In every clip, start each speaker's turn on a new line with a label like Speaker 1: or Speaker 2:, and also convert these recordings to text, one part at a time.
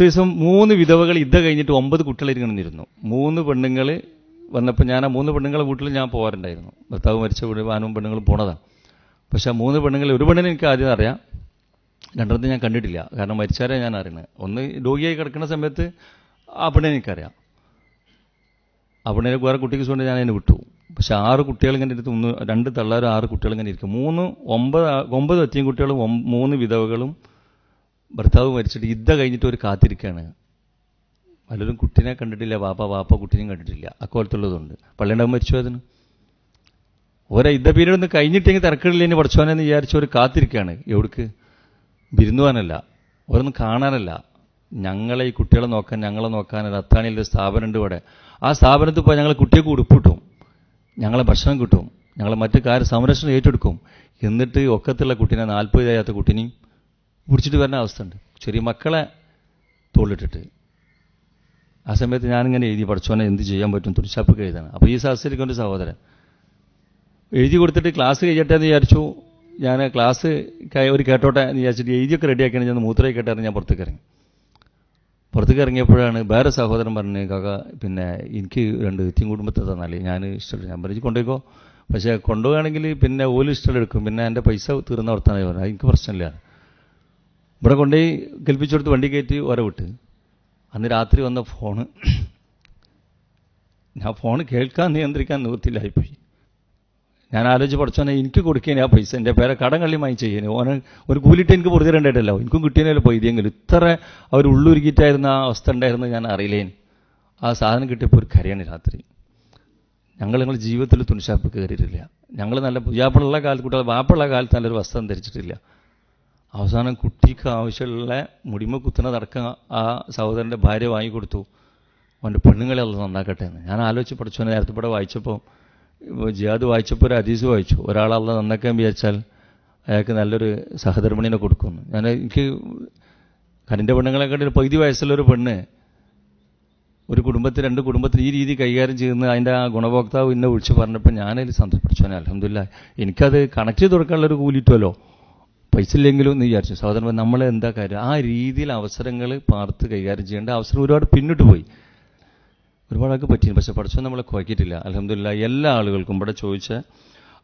Speaker 1: ഒരു ദിവസം മൂന്ന് വിധവകൾ ഇദ്ദ കഴിഞ്ഞിട്ട് ഒമ്പത് കുട്ടികളിരിക്കണമെന്നിരുന്നു മൂന്ന് പെണ്ണുങ്ങൾ വന്നപ്പോൾ ഞാൻ ആ മൂന്ന് പെണ്ണുങ്ങളെ വീട്ടിൽ ഞാൻ പോകാറുണ്ടായിരുന്നു. ഭർത്താവ് മരിച്ച വീട് ആനും പെണ്ണുങ്ങളും പോണതാണ് പക്ഷെ ആ മൂന്ന് പെണ്ണുങ്ങൾ ഒരു പെണ്ണിനെ എനിക്ക് ആദ്യം അറിയാം. രണ്ടെണ്ണത്തെ ഞാൻ കണ്ടിട്ടില്ല. കാരണം മരിച്ചാരെ ഞാൻ അറിയണത് ഒന്ന് രോഗിയായി കിടക്കുന്ന സമയത്ത് ആ പെണ്ണിനെ എനിക്കറിയാം. ആ പെണ്ണിനെ വേറെ കുട്ടിക്ക് കൊണ്ട് ഞാൻ അതിനെ വിട്ടു. പക്ഷെ ആറ് കുട്ടികൾ ഇങ്ങനെ ഇരുത്ത് ഒന്ന് രണ്ട് തള്ളാരും ആറ് കുട്ടികൾ ഇങ്ങനെ ഇരിക്കും. മൂന്ന് ഒമ്പത് ഒമ്പത് അത്യം കുട്ടികളും മൂന്ന് വിധവകളും ഭർത്താവ് മരിച്ചിട്ട് യുദ്ധ കഴിഞ്ഞിട്ട് ഒരു കാത്തിരിക്കുകയാണ്. പലരും കുട്ടീനെ കണ്ടിട്ടില്ല വാപ്പ വാപ്പ കുട്ടീനെയും കണ്ടിട്ടില്ല. അക്കോലത്തുള്ളതുണ്ട്. പള്ളിയുണ്ടാവും മരിച്ചു അതിന് ഓരോ യുദ്ധ പീരീഡ് ഒന്ന് കഴിഞ്ഞിട്ടെങ്കിൽ ഇനി പഠിച്ചോനെന്ന് വിചാരിച്ച ഒരു കാത്തിരിക്കുകയാണ്. എവിടേക്ക്? വിരുന്നുവാനല്ല. ഓരോന്നും കാണാനല്ല. ഞങ്ങളെ ഈ കുട്ടികളെ നോക്കാൻ ഞങ്ങളെ അത്താണിയിൽ ഒരു സ്ഥാപനമുണ്ട് ഇവിടെ. ആ സ്ഥാപനത്തിൽ പോയി ഞങ്ങളെ കുട്ടികൾക്ക് ഉടുപ്പ് കിട്ടും ഞങ്ങളെ ഭക്ഷണം കിട്ടും. ഞങ്ങളെ മറ്റു കാര്യ സംരക്ഷണം ഏറ്റെടുക്കും. എന്നിട്ട് ഒക്കത്തുള്ള കുട്ടീനെ നാൽപ്പത് ചെയ്യാത്ത കുട്ടീനെയും പിടിച്ചിട്ട് വരുന്ന അവസ്ഥ ഉണ്ട് ചെറിയ മക്കളെ തോളിട്ടിട്ട്. ആ സമയത്ത് ഞാനിങ്ങനെ എഴുതി പഠിച്ചോനെ എന്ത് ചെയ്യാൻ പറ്റും? തുണിച്ചാപ്പൊക്കെ എഴുതാണ്. അപ്പോൾ ഈ സാഹചര്യക്ക് എന്റെ സഹോദരൻ എഴുതി കൊടുത്തിട്ട് ക്ലാസ് കഴിയട്ടെ എന്ന് വിചാരിച്ചു. ഞാൻ ക്ലാസ് ഒരു കേട്ടോട്ടെ എന്ന് വിചാരിച്ചിട്ട് എഴുതിയൊക്കെ റെഡിയാക്കിയാണ് ഞാൻ മൂത്രയൊക്കെ കേട്ടായിരുന്നു ഞാൻ പുറത്തേക്ക് ഇറങ്ങി. പുറത്തേക്ക് ഇറങ്ങിയപ്പോഴാണ് വേറെ സഹോദരൻ പറഞ്ഞു കാക്ക പിന്നെ എനിക്ക് രണ്ട് എത്തിയും കുടുംബത്തെ തന്നാലേ ഞാൻ ഇഷ്ടമില്ല ഞാൻ പറഞ്ഞു കൊണ്ടുപോയിക്കോ. പക്ഷേ കൊണ്ടുപോവുകയാണെങ്കിൽ പിന്നെ ഓൽ ഇഷ്ടമെടുക്കും. പിന്നെ എന്റെ പൈസ തീർന്ന വർത്താനായി പറഞ്ഞു. എനിക്ക് പ്രശ്നമില്ല. ഇവിടെ കൊണ്ടുപോയി കൽപ്പിച്ചെടുത്ത് വണ്ടി കയറ്റി വിട്ട്. അന്ന് രാത്രി വന്ന ഫോണ്. ഞാൻ ഫോൺ കേൾക്കാൻ നിയന്ത്രിക്കാൻ നിവൃത്തിയില്ലായിപ്പോയി. ഞാൻ ആലോചിച്ച് പഠിച്ചോനെ എനിക്ക് കൊടുക്കേനെ ആ പൈസ എന്റെ പേരെ കടം കള്ളി ചെയ്യേനെ ഓന് ഒരു കൂലിട്ട് എനിക്ക് പൊറുതി രണ്ടായിട്ടല്ലോ എനിക്കും കിട്ടിയതിനല്ലോ പോയി ഇതെങ്കിലും ഇത്ര അവർ ഉള്ളുരുക്കിയിട്ടായിരുന്ന ആ അവസ്ഥ ഉണ്ടായിരുന്നു ഞാൻ അറിയില്ലേൻ. ആ സാധനം കിട്ടിയപ്പോൾ ഒരു കരയാണ് രാത്രി. ഞങ്ങൾ ഞങ്ങൾ ജീവിതത്തിൽ തുണിശാപ്പ് കയറിയിട്ടില്ല. ഞങ്ങൾ നല്ല പുയ്യാപ്പുള്ള കാലത്ത് കുട്ടികൾ വാപ്പുള്ള കാലത്ത് നല്ലൊരു വസ്ത്രം ധരിച്ചിട്ടില്ല. അവസാനം കുട്ടിക്ക് ആവശ്യമുള്ള മുടിമ കുത്തുന്നതടക്കം ആ സഹോദരന്റെ ഭാര്യ വാങ്ങിക്കൊടുത്തു അവന്റെ പെണ്ണുങ്ങളെ അത് നന്നാക്കട്ടെ എന്ന്. ഞാൻ ആലോചിച്ച് പഠിച്ചു. നേരത്തെ ഇവിടെ വായിച്ചപ്പോൾ ജിയാദ് വായിച്ചപ്പോൾ ഒരു അതീസ് വായിച്ചു. ഒരാളല്ല നന്നാക്കാൻ വിചാരിച്ചാൽ അയാൾക്ക് നല്ലൊരു സഹധർമ്മിണിനെ കൊടുക്കുന്നു. ഞാൻ എനിക്ക് കരന്റെ പെണ്ണുങ്ങളെക്കാട്ടി ഒരു പകുതി വയസ്സുള്ളൊരു പെണ്ണ് ഒരു കുടുംബത്തിൽ രണ്ട് കുടുംബത്തിൽ ഈ രീതി കൈകാര്യം ചെയ്യുന്ന അതിന്റെ ആ ഗുണഭോക്താവ് ഇന്നെ വിളിച്ച് പറഞ്ഞപ്പോൾ ഞാനതിൽ സന്തോഷപ്പെടുത്തു അലഹമില്ല എനിക്കത് കണക്ട് ചെയ്ത് കൊടുക്കാനുള്ളൊരു കൂലിറ്റുമല്ലോ പൈസ ഇല്ലെങ്കിലും എന്ന് വിചാരിച്ചു. സഹോദരൻ നമ്മൾ എന്താ കാര്യം? ആ രീതിയിൽ അവസരങ്ങൾ പാർത്ത് കൈകാര്യം ചെയ്യേണ്ട അവസരം ഒരുപാട് പിന്നിട്ട് പോയി. ഒരുപാട് ആൾക്ക് പറ്റി പക്ഷെ പഠിച്ചോ നമ്മളെ കുഴക്കിയിട്ടില്ല അലഹമില്ല എല്ലാ ആളുകൾക്കും ഇവിടെ ചോദിച്ച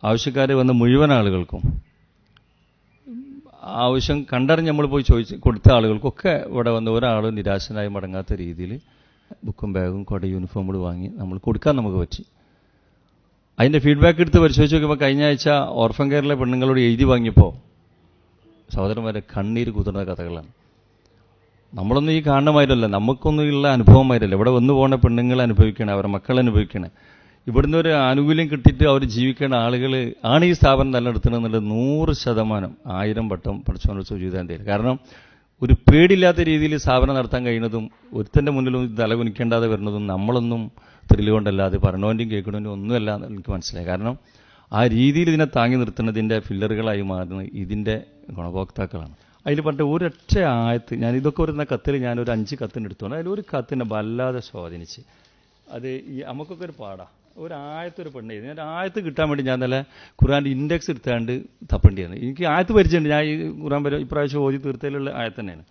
Speaker 1: ആവശ്യക്കാരെ വന്ന മുഴുവൻ ആളുകൾക്കും ആവശ്യം കണ്ടറിഞ്ഞ് നമ്മൾ പോയി ചോദിച്ച് കൊടുത്ത ആളുകൾക്കൊക്കെ ഇവിടെ വന്ന ഒരാളും നിരാശനായി മടങ്ങാത്ത രീതിയിൽ ബുക്കും ബാഗും കുട യൂണിഫോമുകൾ വാങ്ങി നമ്മൾ കൊടുക്കാൻ നമുക്ക് പറ്റി. അതിന്റെ ഫീഡ്ബാക്ക് എടുത്ത് പരിശോധിച്ച് നോക്കുമ്പോൾ കഴിഞ്ഞ ആഴ്ച ഓർഫൻ കെയറിലെ പെണ്ണുങ്ങളോട് എഴുതി വാങ്ങിയപ്പോൾ സഹോദരന്മാരെ കണ്ണീര് കുതിർന്ന കഥകളാണ്. നമ്മളൊന്നും ഈ കാണണമായിരുന്നല്ലോ നമുക്കൊന്നും ഉള്ള അനുഭവമായിട്ടല്ല. ഇവിടെ വന്നു പോകുന്ന പെണ്ണുങ്ങൾ അനുഭവിക്കണം അവരുടെ മക്കൾ അനുഭവിക്കണം. ഇവിടുന്ന് ഒരു ആനുകൂല്യം കിട്ടിയിട്ട് അവർ ജീവിക്കേണ്ട ആളുകൾ ആണ് ഈ സ്ഥാപനം നിലനിർത്തണമെന്നുള്ളത് നൂറ് ശതമാനം ആയിരം വട്ടം ചെയ്താൽ തരും കാരണം ഒരു പേടിയില്ലാത്ത രീതിയിൽ സ്ഥാപനം നടത്താൻ കഴിയുന്നതും ഒരുത്തന്റെ മുന്നിലും തലകുനിക്കേണ്ടാതെ വരുന്നതും നമ്മളൊന്നും ത്രില്ലുകൊണ്ടല്ലാതെ പറഞ്ഞോന്റെയും കേൾക്കണോന്റെയും ഒന്നുമല്ല എന്ന് എനിക്ക് മനസ്സിലായി. കാരണം ആ രീതിയിൽ ഇതിനെ താങ്ങി നിർത്തുന്നതിന്റെ ഫില്ലറുകളായി മാറുന്നത് ഇതിന്റെ ഗുണഭോക്താക്കളാണ്. അതിൽ പറഞ്ഞ ഒരൊറ്റ ആയത്ത് ഞാൻ ഇതൊക്കെ വരുന്ന കത്തിൽ ഞാനൊരു അഞ്ച് കത്തിന് എടുത്തോണ്ട് അതിലൊരു കത്തിനെ വല്ലാതെ സ്വാധീനിച്ച്. അത് ഈ നമുക്കൊക്കെ ഒരു പാടാ. ഒരു ആയത്തൊരു പെണ്ണ് ചെയ്തു ഞാൻ ആയത്ത് കിട്ടാൻ വേണ്ടി ഞാൻ നല്ല ഖുറാന്റെ ഇൻഡെക്സ് എടുത്താണ്ട് തപ്പേണ്ടിയാണ് എനിക്ക് ആയത്ത് പരിചയമുണ്ട്. ഞാൻ ഈ ഖുറാൻ പരി ഇപ്രാവശ്യം ഓതി തീർത്തയിലുള്ള ആയത്ത് തന്നെയാണ്.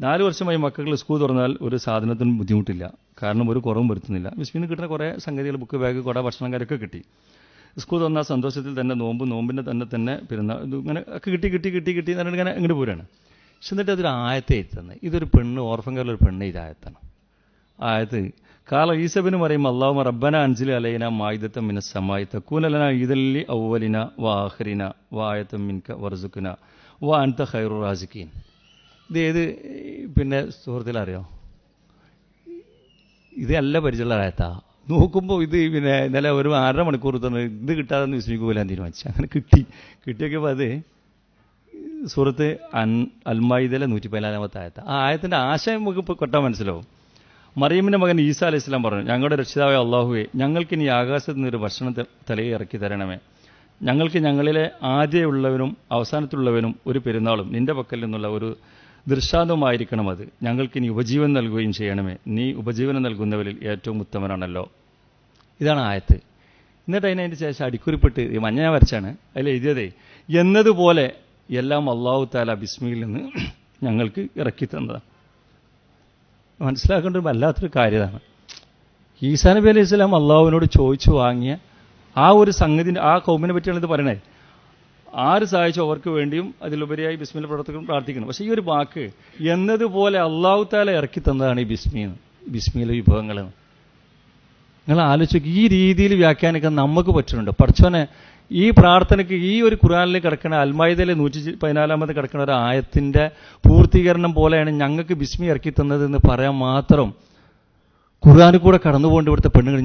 Speaker 1: നാല് വർഷമായി മക്കൾ സ്കൂൾ തുറന്നാൽ ഒരു സാധനത്തിനും ബുദ്ധിമുട്ടില്ല. കാരണം ഒരു കുറവും വരുത്തുന്നില്ല. വിസ്മിന് കിട്ടുന്ന കുറേ സംഗതികൾ ബുക്ക് ബാഗ് കുട ഭക്ഷണം കാര്യമൊക്കെ കിട്ടി. സ്കൂൾ തന്ന സന്തോഷത്തിൽ തന്നെ നോമ്പ് നോമ്പിന്റെ തന്നെ തന്നെ പെരുന്നാൾ ഇത് ഇങ്ങനെ കിട്ടി കിട്ടി കിട്ടി കിട്ടി എന്ന് പറഞ്ഞിട്ട് ഇങ്ങനെ ഇങ്ങോട്ട് പോരാണ്. പക്ഷെ എന്നിട്ട് അതൊരു ആയത്തെ എഴുതുന്നത്. ഇതൊരു പെണ്ണ് ഓർഫൻകാരിലൊരു പെണ്ണ് ഇത് ആയത്താണ്. ആയത്ത് കാല ഈസബിന് പറയും അള്ളാഹു റബ്ബന അൻസിൽ അലൈന മായുധത്തം മിന സമായി തക്കൂനലന ഈദല്ലി ഔവലിന വാഹരിന വായത്തം മിൻക വർസുക്കുന വാ അൻത ഖൈറു റാസിക്കീൻ ഇത് ഏത് പിന്നെ സുഹൃത്തിലറിയോ? ഇത് അല്ല പരിചയമുള്ള ആയത്താ. നോക്കുമ്പോൾ ഇത് പിന്നെ ഇന്നലെ ഒരു അര മണിക്കൂർ തന്നെ ഇത് കിട്ടാതെന്ന് വിസ്മിക്കൂലാൻ തീരുമാനിച്ചു. അങ്ങനെ കിട്ടി. കിട്ടിയൊക്കെ അത് സുഹൃത്ത് അൻ അൽമായിദലെ നൂറ്റി പതിനാലാമത്തെ ആയത്ത്. ആ ആയത്തിന്റെ ആശയം നമുക്ക് ഇപ്പോൾ കൊട്ടാൻ മനസ്സിലാവും. മറിയമ്മിന്റെ മകൻ ഈസാ അലൈഹി ഇസ്ലാം പറഞ്ഞു ഞങ്ങളുടെ രക്ഷിതാവായ അള്ളാഹുവെ ഞങ്ങൾക്ക് ഇനി ആകാശത്ത് നിന്നൊരു ഭക്ഷണം ത- തലയിൽ ഇറക്കി തരണമേ. ഞങ്ങൾക്ക് ഞങ്ങളിലെ ആദ്യമുള്ളവനും അവസാനത്തുള്ളവനും ഒരു പെരുന്നാളും നിന്റെ പക്കൽ നിന്നുള്ള ഒരു ദൃഷ്ടാന്തമായിരിക്കണം അത് ഞങ്ങൾക്ക് ഇനി ഉപജീവനം നൽകുകയും ചെയ്യണമേ. നീ ഉപജീവനം നൽകുന്നവരിൽ ഏറ്റവും ഉത്തമനാണല്ലോ. ഇതാണ് ആയത്ത്. എന്നിട്ട് അതിനതിന്റെ ശേഷം അടിക്കുറിപ്പെട്ട് മഞ്ഞ ഞാൻ വരച്ചാണ്. അതിൽ എഴുതിയതേ എന്നതുപോലെ എല്ലാം അള്ളാഹു താല ബിസ്മിയിൽ നിന്ന് ഞങ്ങൾക്ക് ഇറക്കി തന്നതാണ്. മനസ്സിലാക്കേണ്ട ഒരു വല്ലാത്തൊരു കാര്യമാണ് ഈസാ നബി അലൈഹി സ്വലാം അള്ളാഹുവിനോട് ചോദിച്ചു വാങ്ങിയ ആ ഒരു സംഗതി ആ കൗമിനെ പറ്റിയാണ് ഇത് പറയണേ. ആര് സഹായിച്ചോ അവർക്ക് വേണ്ടിയും അതിലുപരിയായി ബിസ്മിൽ പ്രവർത്തകരും പ്രാർത്ഥിക്കണം പക്ഷേ ഈ ഒരു വാക്ക് എന്നതുപോലെ അള്ളാഹു താല ഇറക്കി തന്നതാണ് ഈ ബിസ്മി എന്ന് ബിസ്മിയിലെ വിഭവങ്ങൾ നിങ്ങൾ ആലോചിച്ച് ഈ രീതിയിൽ വ്യാഖ്യാനിക്കാൻ നമുക്ക് പറ്റുന്നുണ്ട്. പഠിച്ചോനെ ഈ പ്രാർത്ഥനയ്ക്ക് ഈ ഒരു ഖുറാനിൽ കിടക്കുന്ന അൽമായുദയിലെ നൂറ്റി പതിനാലാമത് കിടക്കുന്ന ഒരു ആയത്തിന്റെ പൂർത്തീകരണം പോലെയാണ് ഞങ്ങൾക്ക് ബിസ്മി ഇറക്കി തന്നത് എന്ന് പറയാൻ മാത്രം ഖുർആാനിൽ കൂടെ കടന്നുപോകേണ്ട ഇവിടുത്തെ പെണ്ണുങ്ങൾ